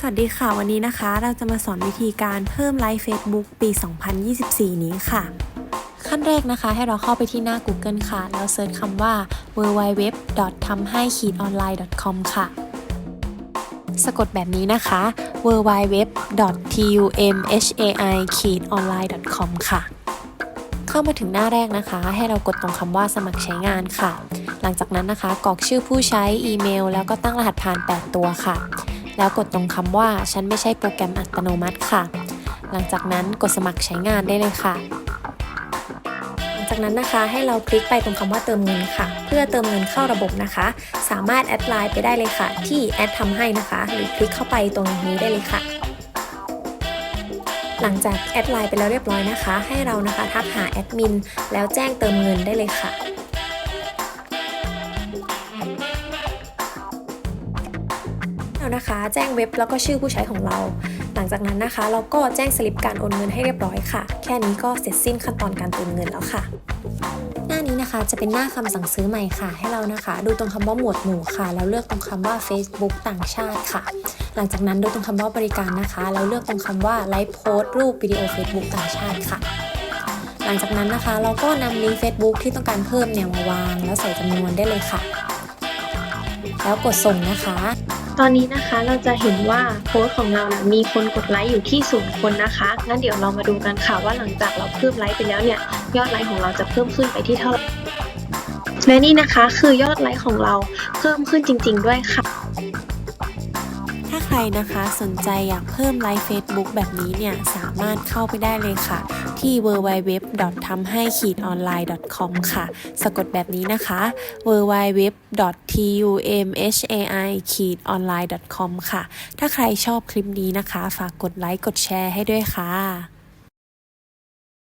สวัสดีค่ะ วันนี้นะคะ เราจะมาสอนวิธีการเพิ่มไลฟ์ Facebook ปี 2024 นี้ค่ะ ขั้นแรกนะคะให้เราเข้าไปที่หน้า Google ค่ะ แล้วเซิร์ชคำว่า www. ทำให้ online com ค่ะ สะกดแบบนี้นะคะ www. tumhai online com ค่ะ เข้ามาถึงหน้าแรกนะคะ ให้เรากดตรงคำว่าสมัครใช้งานค่ะ หลังจากนั้นนะคะกรอกชื่อผู้ใช้อีเมล แล้วก็ตั้งรหัสผ่าน 8 ตัวค่ะ แล้วกดตรงคำว่าฉันไม่ใช่โปรแกรมอัตโนมัติค่ะ หลังจากนั้นกดสมัครใช้งานได้เลยค่ะ หลังจากนั้นนะคะให้เราคลิกไปตรงคำว่าเติมเงินค่ะ เพื่อเติมเงินเข้าระบบนะคะ สามารถแอดไลน์ไปได้เลยค่ะ ที่แอดทำให้นะคะ หรือคลิกเข้าไปตรงนี้ได้เลยค่ะ หลังจากแอดไลน์ไปแล้วเรียบร้อยนะคะ ให้เรานะคะทักหาแอดมินแล้วแจ้งเติมเงินได้เลยค่ะ เรานะคะ แจ้งเว็บแล้วก็ชื่อผู้ใช้ของเรา หลังจากนั้นนะคะ เราก็แจ้งสลิปการโอนเงินให้เรียบร้อยค่ะ แค่นี้ก็เสร็จสิ้นขั้นตอนการเติมเงินแล้วค่ะ หน้านี้นะคะจะเป็นหน้าคำสั่งซื้อใหม่ค่ะ ให้เรานะคะ ดูตรงคำว่าหมวดหมู่ค่ะ แล้วเลือกตรงคำว่า Facebook ต่างชาติค่ะ หลังจากนั้นดูตรงคำว่าบริการนะคะ แล้วเลือกตรงคำว่าไลฟ์โพสต์รูปวิดีโอ Facebook ต่างชาติค่ะหลังจากนั้นนะคะ เราก็นำลิงก์ Facebook ที่ต้องการเพิ่มเนี่ยมาวาง แล้วใส่จำนวนได้เลยค่ะ แล้วกดส่งนะคะ ตอนนี้นะคะเราจะเห็นว่าโพสต์ของเรานะมีคนกดไลค์อยู่ที่ศูนย์คนนะคะงั้นเดี๋ยวเรามาดูกันค่ะว่าหลังจากเราเพิ่มไลค์ไปแล้วเนี่ยยอดไลค์ของเราจะเพิ่มขึ้นไปที่เท่าไหร่และนี่นะคะคือยอดไลค์ของเราเพิ่มขึ้นจริง ๆ ด้วยค่ะ ถ้าใครนะคะสนใจอยากเพิ่มไลฟ์ Facebook แบบนี้เนี่ย สามารถเข้าไปได้เลยค่ะ ที่ www. ทำให้ online com ค่ะ สะกดแบบนี้นะคะ www. tumhai online com ค่ะ ถ้าใครชอบคลิปนี้นะคะ ฝากกดไลค์กดแชร์ให้ด้วยค่ะ